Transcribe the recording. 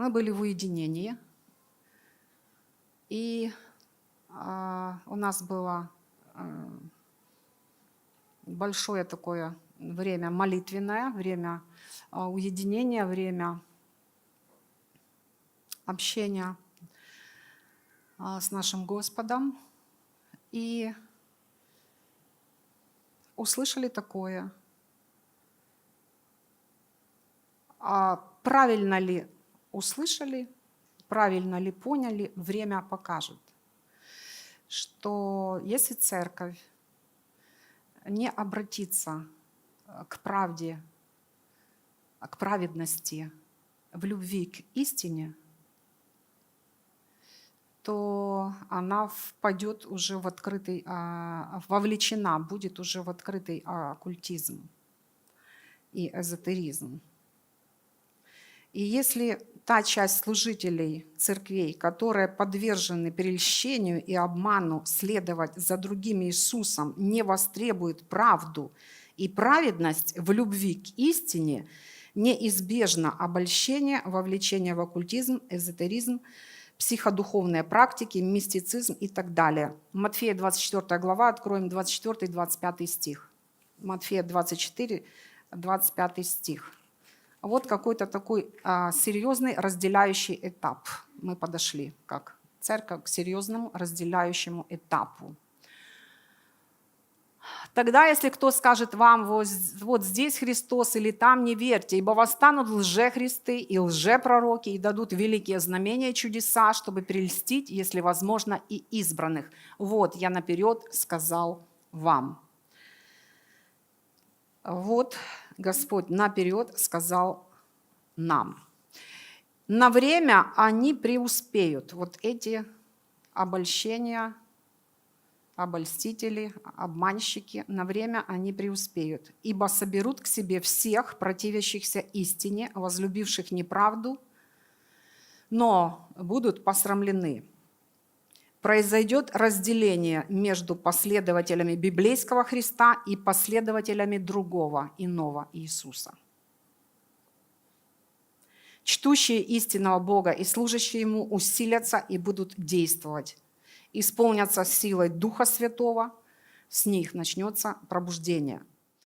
Мы были в уединении, и а, у нас было а, большое такое время молитвенное, время а, уединения, время общения а, с нашим Господом. И услышали такое. А правильно ли услышали, правильно ли поняли, время покажет. Что если церковь не обратится э, к правде, а к праведности, в любви к истине, то она впадет уже в открытый, а, вовлечена, будет уже в открытый оккультизм и эзотеризм. И если та часть служителей церквей, которые подвержены прельщению и обману следовать за другим Иисусом, не востребует правду и праведность в любви к истине, неизбежно обольщение, вовлечение в оккультизм, эзотеризм, психодуховные практики, мистицизм и так далее. Матфея 24 глава, откроем 24-25 стих. Матфея 24, 25 стих. Вот какой-то такой а, серьезный разделяющий этап. Мы подошли как церковь к серьезному разделяющему этапу. Тогда, если кто скажет вам, вот, вот здесь Христос или там, не верьте, ибо восстанут лжехристы и лжепророки и дадут великие знамения и чудеса, чтобы прельстить, если возможно, и избранных. Вот я наперед сказал вам. Вот Господь наперед сказал нам. На время они преуспеют. Вот эти обольщения, обольстители, обманщики, на время они преуспеют. Ибо соберут к себе всех противящихся истине, возлюбивших неправду, но будут посрамлены произойдет разделение между последователями библейского Христа и последователями другого, иного Иисуса. Чтущие истинного Бога и служащие Ему усилятся и будут действовать, исполнятся силой Духа Святого, с них начнется пробуждение.